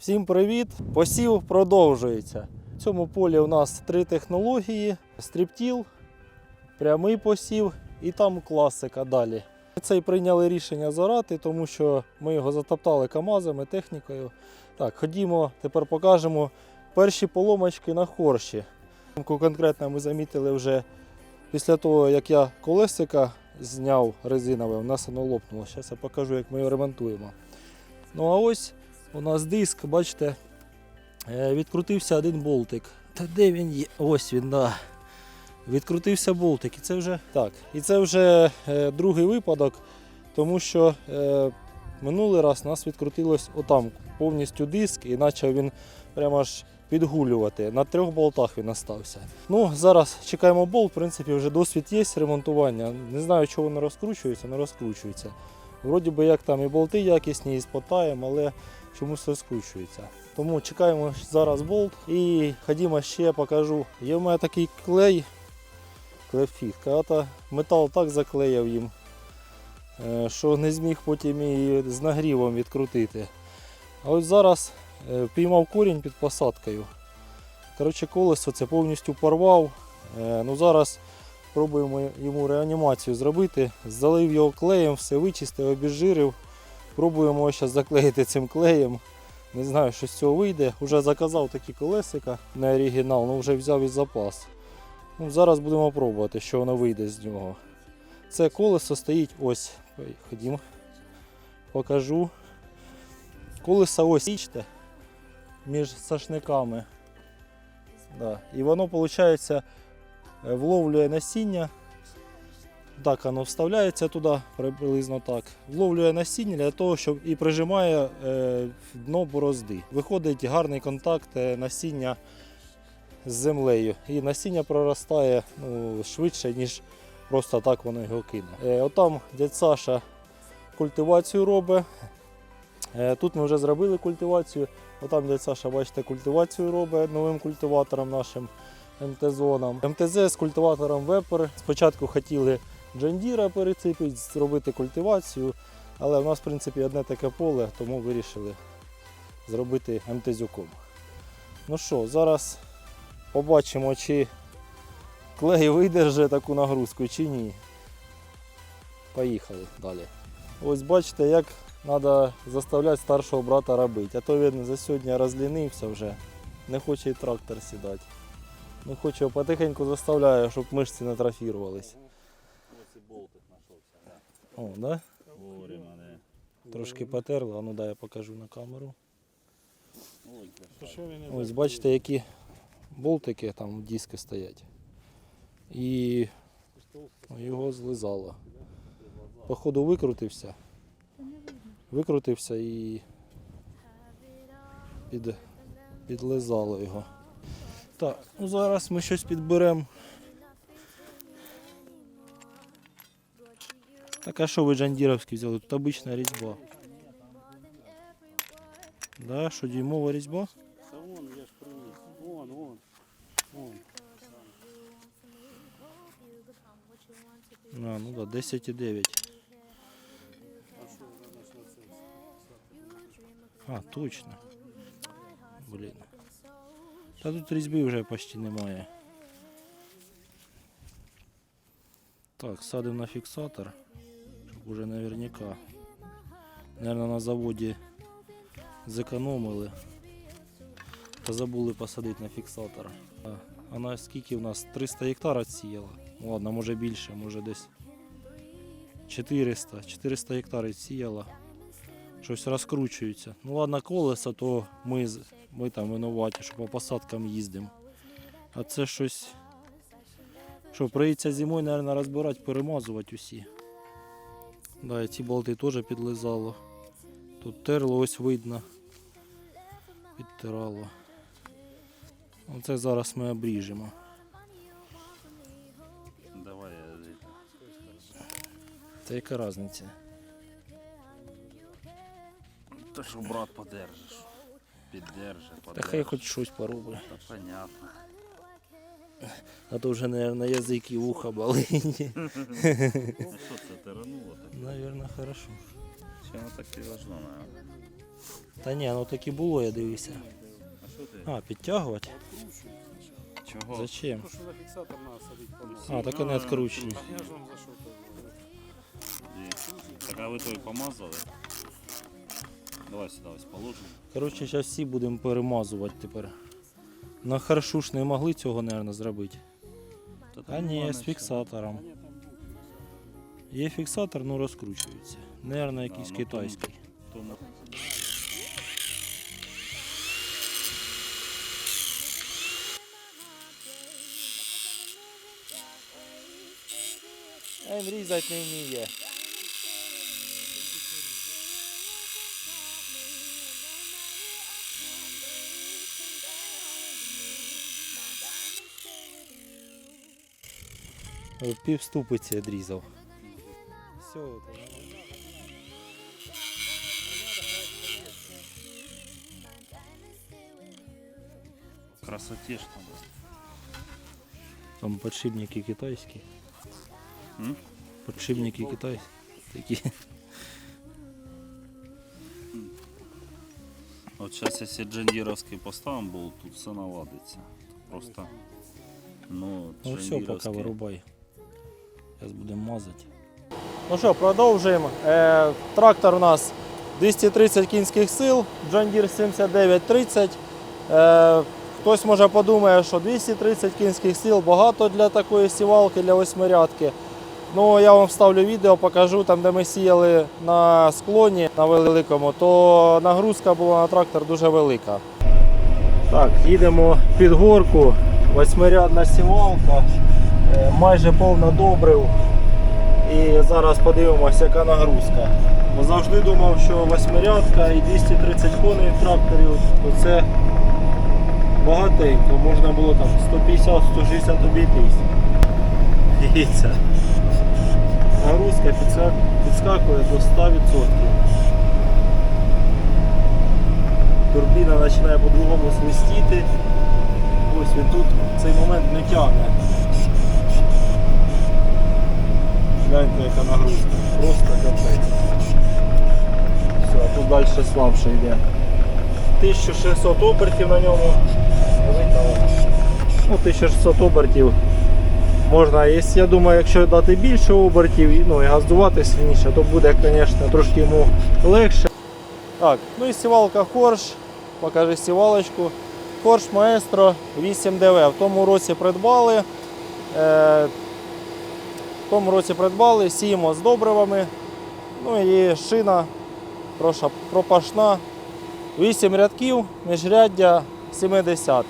Всім привіт! Посів продовжується. В цьому полі у нас три технології: стріптіл, прямий посів і там класика далі. Цей прийняли рішення зорати, тому що ми його затоптали камазами, технікою. Так, ходімо, тепер покажемо перші поломочки на хорші. Конкретно ми замітили вже після того, як я колесика зняв резинове, у нас воно лопнуло. Зараз я покажу, як ми його ремонтуємо. Ну а ось у нас диск, бачите, е, відкрутився один болтик. Та де він є? Ось він, да. Відкрутився болтик. І це вже так. І це вже е, другий випадок, тому що е, минулий раз у нас відкрутилось отам повністю диск, і почав він прямо аж підгулювати. На трьох болтах він остався. Ну, зараз чекаємо болт, в принципі, вже досвід є ремонтування. Не знаю, чого воно розкручується, не розкручується. Вроді би як там і болти якісні, і спотаємо, але чомусь розкручується. Тому чекаємо зараз болт і ходімо ще покажу. Є в мене такий клей, клефіт. Когда метал так заклеїв їм, е, що не зміг потім і з нагрівом відкрутити. А ось зараз е, впіймав корінь під посадкою. Коротше, колесо це повністю порвав. Е, Ну, зараз пробуємо йому реанімацію зробити. Залив його клеєм, все вичистив, обезжирив. Пробуємо зараз заклеїти цим клеєм. Не знаю, що з цього вийде. Уже заказав такі колесика на оригінал, ну вже взяв із запас. Ну, зараз будемо пробувати, що воно вийде з нього. Це колесо стоїть ось. Ходімо. Покажу. Колесо ось бачите, між сашниками. Да. І воно, виходить, вловлює насіння. Так, воно вставляється туди, приблизно так. Вловлює насіння для того, щоб і прижимає е, дно борозди. Виходить гарний контакт е, насіння з землею. І насіння проростає ну, швидше, ніж просто так воно його кине. Е, отам дядь Саша культивацію робить. Тут ми вже зробили культивацію. Отам дядь Саша, бачите, культивацію робить новим культиватором нашим МТ-зоном. МТЗ з культиватором Вепер. Спочатку хотіли Джандіра перецепити, зробити культивацію, але в нас, в принципі, одне таке поле, тому вирішили зробити МТЗюком. Ну що, зараз побачимо, чи клей видержить таку нагрузку, чи ні. Поїхали далі. Ось бачите, як треба заставляти старшого брата робити. А то він за сьогодні розлінився вже, не хоче і трактор сідати. Не хоче, потихеньку заставляю, щоб мишці не трофірувались. Ось і болтик знайшовся, да. О, да? Вовремя, не. Трошки потерло, а ну дай я покажу на камеру. Ось бачите, які болтики там диски стоять. І його злизало. Походу викрутився. Викрутився і під, підлизало його. Так, ну зараз ми щось підберемо. Так а що ви джандіровські взяли? Тут обична різьба. Да, що дюймова різьба? Та вон, я ж привіз. Вон, вон. Вон. А, ну да, 10,9. А, точно. Блін. Та тут різьби вже почти немає. Так, садимо на фіксатор, щоб Уже наверняка. Наверное, на заводі зекономили. Та забули посадити на фіксатор. А, на скільки в нас 300 гектар сіяла? Ну, Ладно, може більше, може десь 400. 400 гектарів сіяла. Щось розкручується. Ну ладно, колеса, то ми, ми там винуваті, що по посадкам їздимо. А це щось. Що, прийдеться зимою, мабуть, розбирати, перемазувати усі. Да, і ці болти теж підлизало. Тут терло, ось видно. Підтирало. Оце зараз ми обріжемо. Давай я. Це яка різниця? Та що брат подержиш. Піддержи, Та подержиш. хай хоч щось поробить. Та понятно. А то вже на, на язик і вуха болить. Ну що це тирануло так? Наверное, хорошо. Чи воно так і должно, наверное? Та ні, ну так і було, я дивився. А що ти? А, підтягувати? Чого? Зачем? Тому що на фіксатор треба садити по носу. А, так вони відкручені. Я ж вам за що кажу. Ні. Так а ви той помазали? Давай сюди ось положимо. Коротше, зараз всі будемо перемазувати тепер. На харшу ж не могли цього, мабуть, зробити. Та А ні, з фіксатором. Є фіксатор, ну розкручується. Наверно, якийсь ну, китайський. Він різати не вміє. Пів ступиці відрізав. Все, красоті ж там. там подшипники китайські. М? Подшипники китайські. Такі. От зараз, якщо джендіровський поставимо болт, тут все наладиться. Просто. Ну, Ну все, поки джендіровський- вирубай. Зараз будемо мазати. Ну що, продовжуємо. Е, трактор у нас 230 кінських сил, John Deere 7930. Е, хтось може подумає, що 230 кінських сил багато для такої сівалки, для восьмирядки. Ну, я вам вставлю відео, покажу там, де ми сіяли на склоні на великому, то нагрузка була на трактор дуже велика. Так, їдемо під горку, восьмирядна сівалка, майже повна добрив. І зараз подивимося, яка нагрузка. Бо завжди думав, що восьмирядка і 230 коней в тракторі то це багатенько. Можна було там 150-160 обійтись. Дивіться. Нагрузка підскакує до 100%. Турбіна починає по-другому свистіти. Ось він тут цей момент не тягне. Гляньте, яка нагрузка. Просто капець. Все, а тут далі слабше йде. 1600 обертів на ньому. Ну, 1600 обертів. Можна, я думаю, якщо дати більше обертів ну, і газдувати сильніше, то буде, звісно, трошки йому легше. Так, ну і сівалка Хорш. Покажи сівалочку. Хорш Маестро 8DV. В тому році придбали. Е, в тому році придбали, сіємо з добривами. Ну і шина пропашна. 8 рядків, міжряддя 70.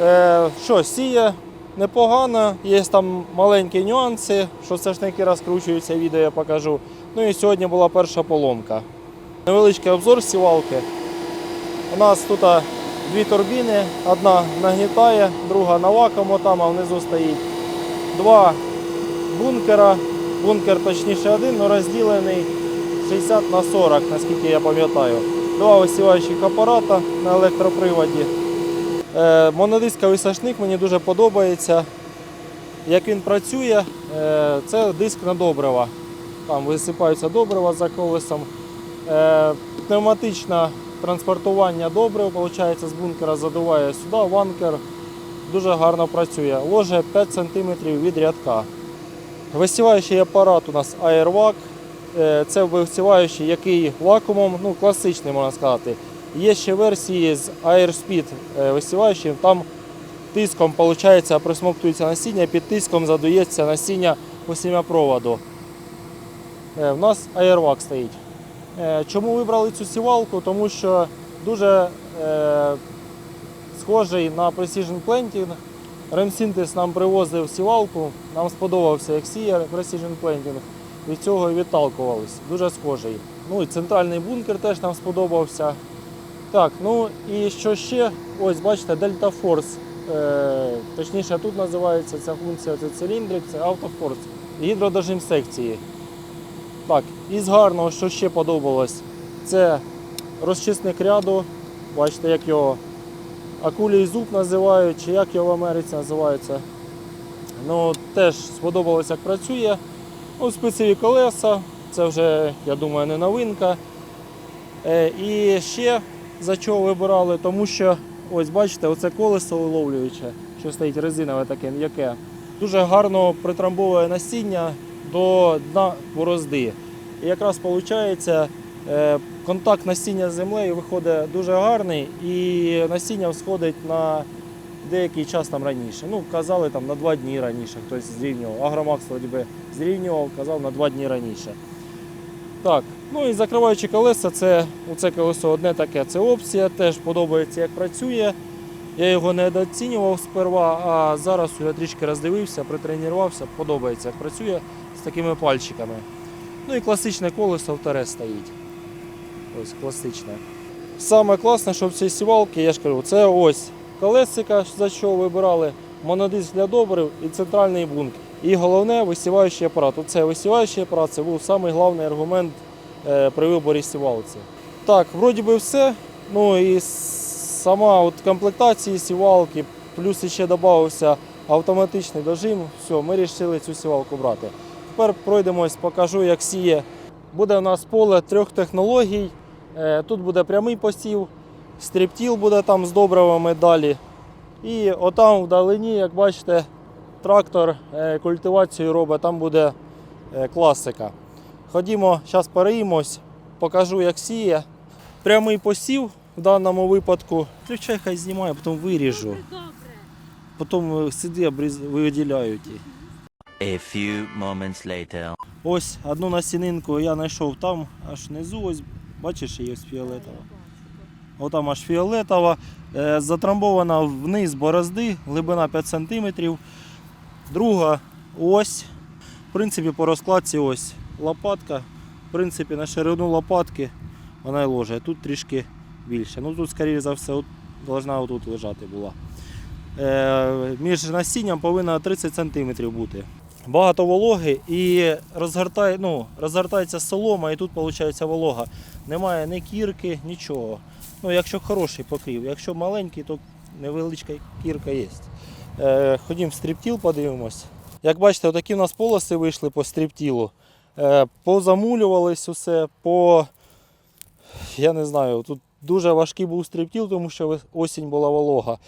Е, що, сіє непогано, є там маленькі нюанси, що сашники розкручуються, відео я покажу. Ну і сьогодні була перша поломка. Невеличкий обзор сівалки. У нас тут дві турбіни, одна нагнітає, друга на вакууму там, а внизу стоїть. Два бункера. Бункер точніше один, але розділений 60 на 40, наскільки я пам'ятаю. Два висіваючих апарата на електроприводі. Е, монодисковий сашник мені дуже подобається. Як він працює, е, це диск на добрива. Там висипаються добрива за колесом. Е, пневматичне транспортування добрив, виходить, з бункера задуває сюди, ванкер дуже гарно працює. Ложе 5 см від рядка. Висіваючий апарат у нас Airvac. Е, Це висіваючий, який вакуумом, ну класичний можна сказати. Є ще версії з Airspeed е, висіваючим. Там тиском виходить, присмоктується насіння, під тиском задується насіння по сім'япроводу. Е, У нас Airvac стоїть. Е, Чому вибрали цю сівалку? Тому що дуже е, схожий на Precision Planting. Ремсінтез нам привозив сівалку, нам сподобався як сіє Precision Planting. Від цього і відталкувались. Дуже схожий. Ну і центральний бункер теж нам сподобався. Так, ну і що ще? Ось бачите, Delta Force. Е, точніше, тут називається ця функція це циліндрик, це автофорс. Гідродожим секції. Так, із гарного, що ще подобалось, це розчисник ряду. Бачите, як його акулій зуб називають, чи як його в Америці називається. Ну, теж сподобалось, як працює. Ну, спецеві колеса, це вже, я думаю, не новинка. Е, і ще за чого вибирали, тому що ось бачите, оце колесо виловлююче, що стоїть резинове таке м'яке. Дуже гарно притрамбовує насіння до дна борозди. І якраз виходить, контакт насіння з землею виходить дуже гарний і насіння всходить на деякий час там раніше. Ну, казали там на два дні раніше, хтось зрівнював. Агромакс вроді би зрівнював, казав на два дні раніше. Так, ну і закриваючи колеса, це оце колесо одне таке, це опція, теж подобається, як працює. Я його недооцінював сперва, а зараз я трішки роздивився, притренувався, подобається, як працює з такими пальчиками. Ну і класичне колесо в таре стоїть. Ось класичне. Саме класне, що в цій сівалці, я ж кажу, це ось колесика, за що вибирали, монодиск для добрив і центральний бункер. І головне висіваючий апарат. Оце висіваючий апарат це був самий головний аргумент е, при виборі сівалці. Так, вроді би все. Ну і сама от комплектація сівалки, плюс ще додався автоматичний дожим. Все, ми вирішили цю сівалку брати. Тепер пройдемось, покажу, як сіє. Буде у нас поле трьох технологій. Е, Тут буде прямий посів, стріптіл буде там з добривами далі. І отам вдалині, як бачите, трактор е, культивацію робить, там буде е, класика. Ходімо, зараз переїмось, покажу, як сіє. Прямий посів в даному випадку. Включай, хай знімає, потім виріжу. Потім сиди, виділяють. їх. A few moments later. Ось одну насінинку я знайшов там, аж внизу, ось бачиш, її ось фіолетова. Отам аж фіолетова, е, затрамбована вниз борозди, глибина 5 см. Друга ось. В принципі, по розкладці ось лопатка. В принципі, на ширину лопатки вона й ложе. Тут трішки більше. Ну тут, скоріше за все, должна отут лежати була. Е, між насінням повинна 30 см бути багато вологи і розгортає, ну, розгортається солома, і тут виходить волога. Немає ні кірки, нічого. Ну, якщо хороший покрів, якщо маленький, то невеличка кірка є. Е, ходім в стріптіл, подивимось. Як бачите, отакі у нас полоси вийшли по стріптілу. Е, позамулювались усе, по. Я не знаю, тут дуже важкий був стріптіл, тому що осінь була волога.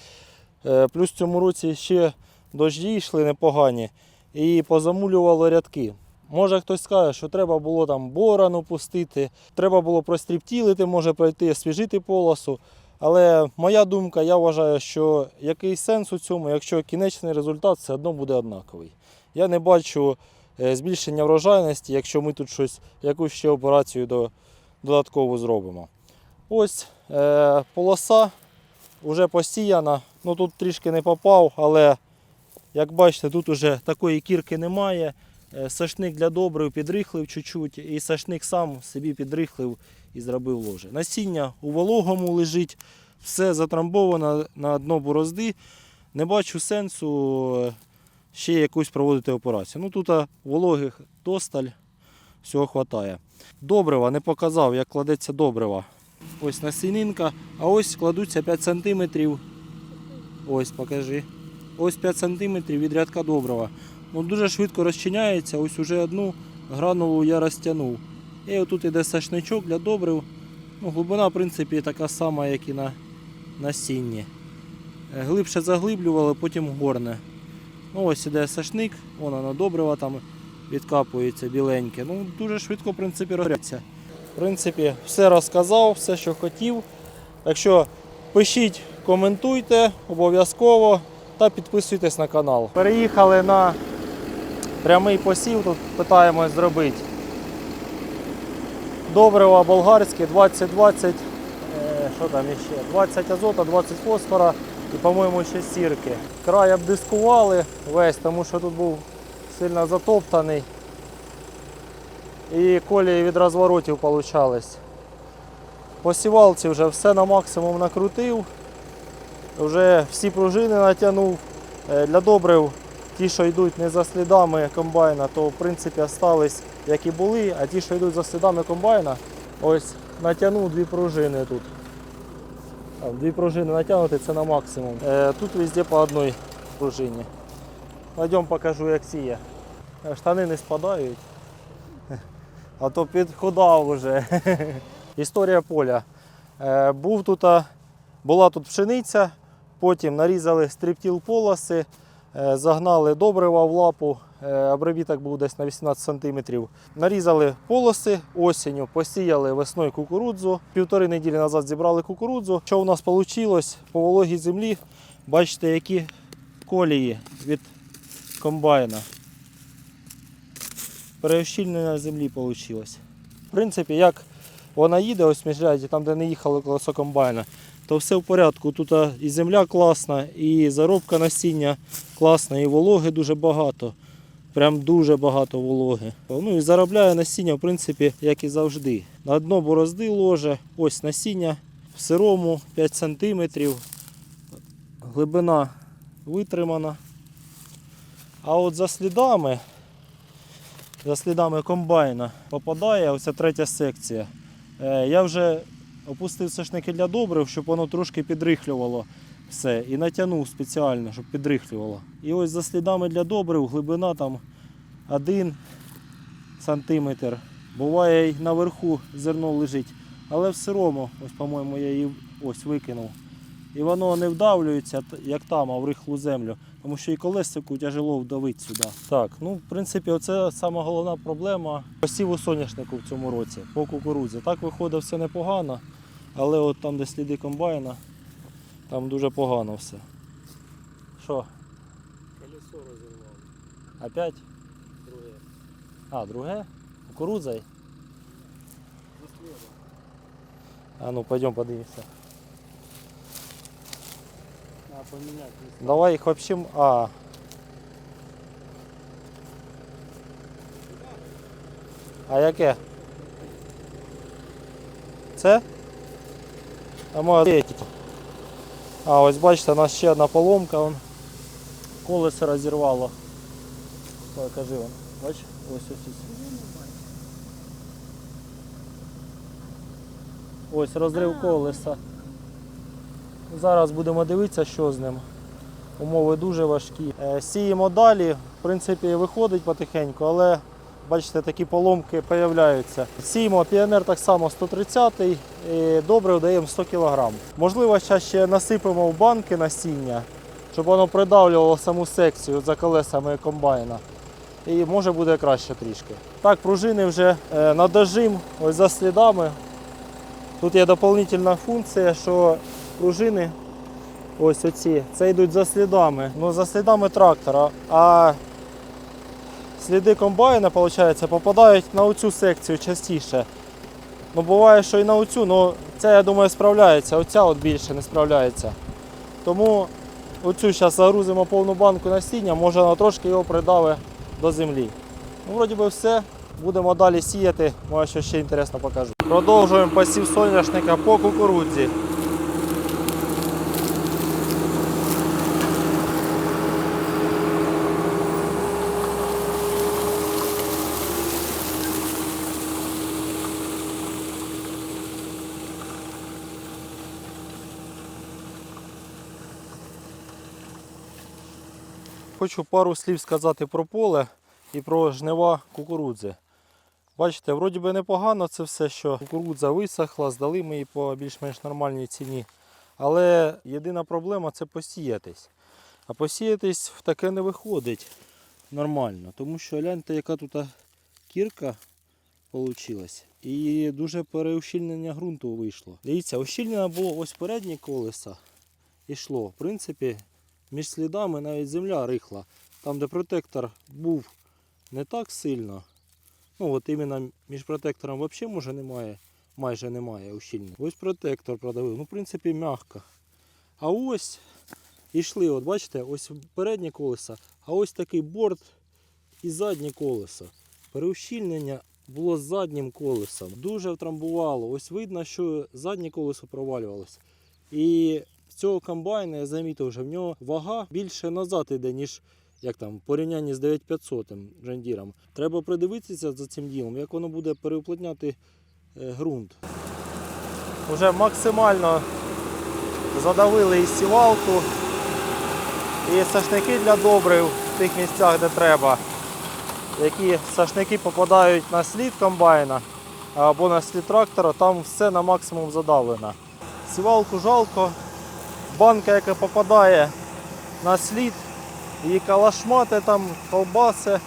Е, плюс в цьому році ще дожді йшли непогані і позамулювало рядки. Може хтось скаже, що треба було там борану пустити, треба було простріптілити, може пройти, освіжити полосу. Але моя думка, я вважаю, що який сенс у цьому, якщо кінечний результат все одно буде однаковий. Я не бачу е, збільшення врожайності, якщо ми тут щось, якусь ще операцію до, додатково зробимо. Ось е, полоса вже посіяна. Ну тут трішки не попав, але як бачите, тут уже такої кірки немає. Е, Сашник для добрив підрихлив чуть-чуть, і сашник сам собі підрихлив і зробив ложе. Насіння у вологому лежить, все затрамбовано на дно борозди. Не бачу сенсу е, ще якусь проводити операцію. Ну тут вологих досталь, всього вистачає. Добрива не показав, як кладеться добрива. Ось насінинка, а ось кладуться 5 см. Ось покажи. Ось 5 см від рядка добрива. Ну, дуже швидко розчиняється, ось уже одну гранулу я розтягнув. І отут іде сашничок для добрив. Ну, глибина, в принципі, така сама, як і на насінні. Е, Глибше заглиблювали, потім горне. Ну, ось іде сашник, воно на добрива там відкапується біленьке. Ну, дуже швидко, в принципі, розряться. В принципі, все розказав, все, що хотів. Так що пишіть, коментуйте обов'язково та підписуйтесь на канал. Переїхали на прямий посів, тут питаємось зробити. Добрива болгарське 20-20, е, що там іще? 20 азота, 20 фосфора і, по-моєму, ще сірки. Край обдискували весь, тому що тут був сильно затоптаний. І колії від розворотів получались. По сівалці вже все на максимум накрутив. Вже всі пружини натягнув. Е, Для добрив ті, що йдуть не за слідами комбайна, то в принципі остались як і були, а ті, що йдуть за слідами комбайна, ось натягнув дві пружини тут. Дві пружини натягнути це на максимум. Е, Тут везде по одній пружині. Пойдемо покажу, як сіє. Е, Штани не спадають. А то підходав вже. Історія поля. Був тут, була тут пшениця, потім нарізали стріптіл полоси, е, загнали добрива в лапу, е, обробіток був десь на 18 см. Нарізали полоси осінню, посіяли весною кукурудзу. Півтори неділі назад зібрали кукурудзу. Що у нас вийшло по вологій землі? Бачите, які колії від комбайна. Переощільнення землі вийшло. В принципі, як вона їде, ось між там, де не їхало колесо комбайна, то все в порядку. Тут і земля класна, і заробка насіння класна, і вологи дуже багато. Прям дуже багато вологи. Ну і заробляє насіння, в принципі, як і завжди. На дно борозди ложе, ось насіння в сирому 5 см. Глибина витримана. А от за слідами, за слідами комбайна попадає оця третя секція. Е, Я вже опустив сошники для добрив, щоб воно трошки підрихлювало все. І натягнув спеціально, щоб підрихлювало. І ось за слідами для добрив глибина там 1 сантиметр. Буває й наверху зерно лежить. Але в сирому, ось, по-моєму, я її ось викинув. І воно не вдавлюється, як там, а в рихлу землю. Тому що і колесику тяжело вдавити сюди. Так, ну в принципі, оце сама головна проблема посіву соняшнику в цьому році по кукурудзі. Так виходить все непогано, але от там, де сліди комбайна, там дуже погано все. Що, Колесо розірвало. опять? Друге. А, друге? Кукурудзой? А ну пойдем подивимося. Треба поміняти. місце. Давай їх вообще. А. А яке? Це? А може. А, ось бачите, у нас ще одна поломка, вон. колесо розірвало. Покажи вон. Бач? Ось ось ось. Ось розрив колеса. Зараз будемо дивитися, що з ним. Умови дуже важкі. Е, Сіємо далі, в принципі, виходить потихеньку, але бачите, такі поломки з'являються. Сіємо піонер так само 130 і добре даємо 100 кг. Можливо, ще насипемо в банки насіння, щоб воно придавлювало саму секцію за колесами комбайна. І може буде краще трішки. Так, пружини вже е, на дожим, ось за слідами. Тут є доповнительна функція, що пружини ось оці, це йдуть за слідами. Ну, за слідами трактора. А сліди комбайна, виходить, попадають на оцю секцію частіше. Ну, буває, що і на оцю, але це, я думаю, справляється. Оця от більше не справляється. Тому оцю зараз загрузимо повну банку насіння, може вона трошки його придавить до землі. Ну, вроді би все. Будемо далі сіяти, може що ще інтересно покажу. Продовжуємо посів соняшника по кукурудзі. Хочу пару слів сказати про поле і про жнива кукурудзи. Бачите, вроді би непогано це все, що кукурудза висохла, здали ми її по більш-менш нормальній ціні. Але єдина проблема це посіятись. А посіятись в таке не виходить нормально. Тому що гляньте, яка тут кірка вийшла. І дуже переущільнення ґрунту вийшло. Дивіться, ущільнено було ось переднє колеса. Ішло. В принципі, між слідами навіть земля рихла. Там, де протектор був не так сильно. Ну от іменно між протектором взагалі може немає, майже немає ущільнення. Ось протектор продавив. Ну, в принципі, м'яко. А ось ішли, от бачите, ось переднє колесо, а ось такий борт і заднє колесо. Переущільнення було заднім колесом. Дуже втрамбувало. Ось видно, що заднє колесо провалювалося. І з цього комбайна я замітив, що в нього вага більше назад йде, ніж як там, в порівнянні з 9500 джандіром. Треба придивитися за цим ділом, як воно буде переуплотняти е, ґрунт. Уже максимально задавили і сівалку, і сашники для добрив в тих місцях, де треба. Які сашники попадають на слід комбайна або на слід трактора, там все на максимум задавлено. Сівалку жалко. Банка, яка попадає на слід, її калашмати там, колбаси.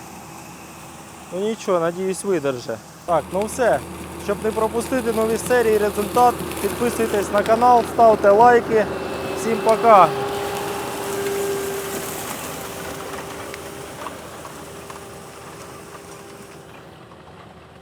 Ну нічого, надіюсь, видерже. Так, ну все. Щоб не пропустити нові серії результат, підписуйтесь на канал, ставте лайки. Всім пока!